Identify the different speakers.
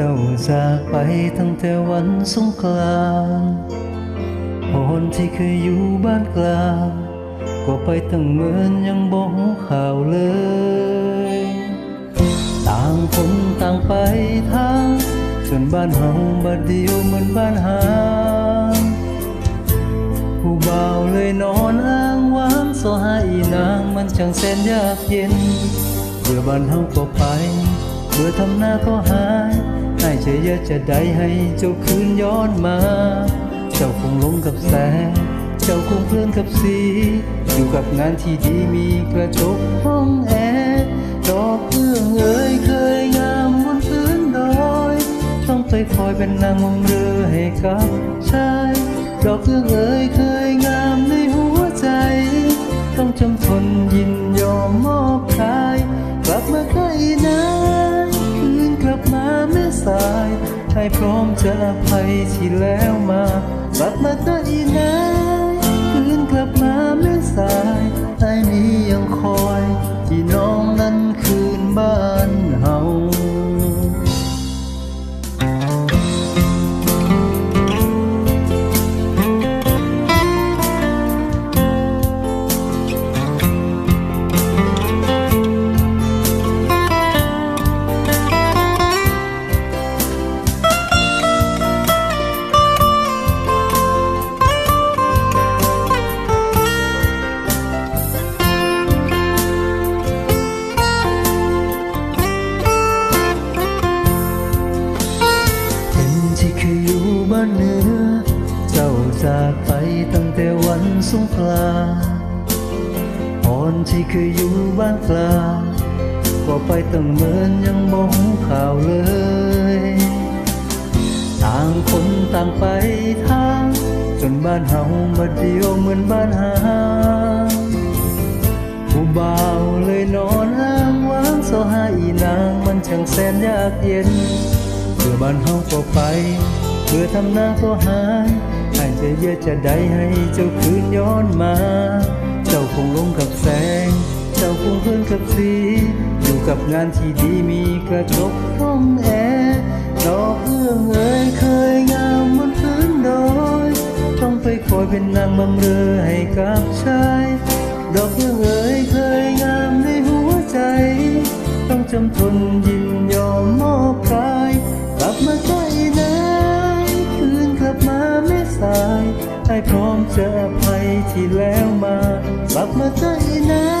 Speaker 1: จ้าจากไปตั้งแต่วันสงกรานต์พรที่เคยอยู่บ้านกลาง ก็ไปตั้งเมินยังบอกข่าวเลย ต่างคนต่างไปทางจนบ้านเฮาบัดเดียวเหมือนบ้านหางผู้บ่าวเลยนอนอ้างว้างโซหาอีนางมันช่างแสนยากเย็นเบื่อบ้านเฮาก็ไปเบื่อทำหน้าก็หาย ให้เฉยจะได้ให้เจ้าคืนย้อนมา เจ้าคงลงกับแสง เจ้าคงเพลินกับสี อยู่กับงานที่ดีมีกระจกห้องแอร์ดอกเอื้องเอ่ยเคยงามบนพื้นดอย ต้องไปคอยเป็นนางมงเรือให้กับชายดอกเอื้องเอ่ยเคยงามใน ให้พร้อมจะอภัยที่แล้วมา กลับมาใกล้นา จากไปตั้งแต่วันสงกรานต์อ่อนที่เคยอยู่บ้านกลางก็ไปตั้งเมินยังมองข่าวเลย ต่างคนต่างไปทาง จนบ้านเฮามาเดียวเหมือนบ้านหางผู้บ่าวเลยนอนอ้างว้างโซหาอีนางมันช่างแสนยากเย็นเบื่อบ้านเฮาก็ไปเบื่อทำนาก็หาย ให้จะเยอะจะได้ให้เจ้าคืนย้อนมา เจ้าคงลงกับแสง เจ้าคงเพลินกับสี อยู่กับงานที่ดีมีกระจกห้องแอร์ดอกเอื้องเอ่ยเคยงามบนพื้นดอยต้องไปคอยเป็นนางบำเรอให้กับชาย ดอกเอื้องเอ่ยเค ให้พร้อมเจอภัยที่แล้วมา กลับมาใจนะ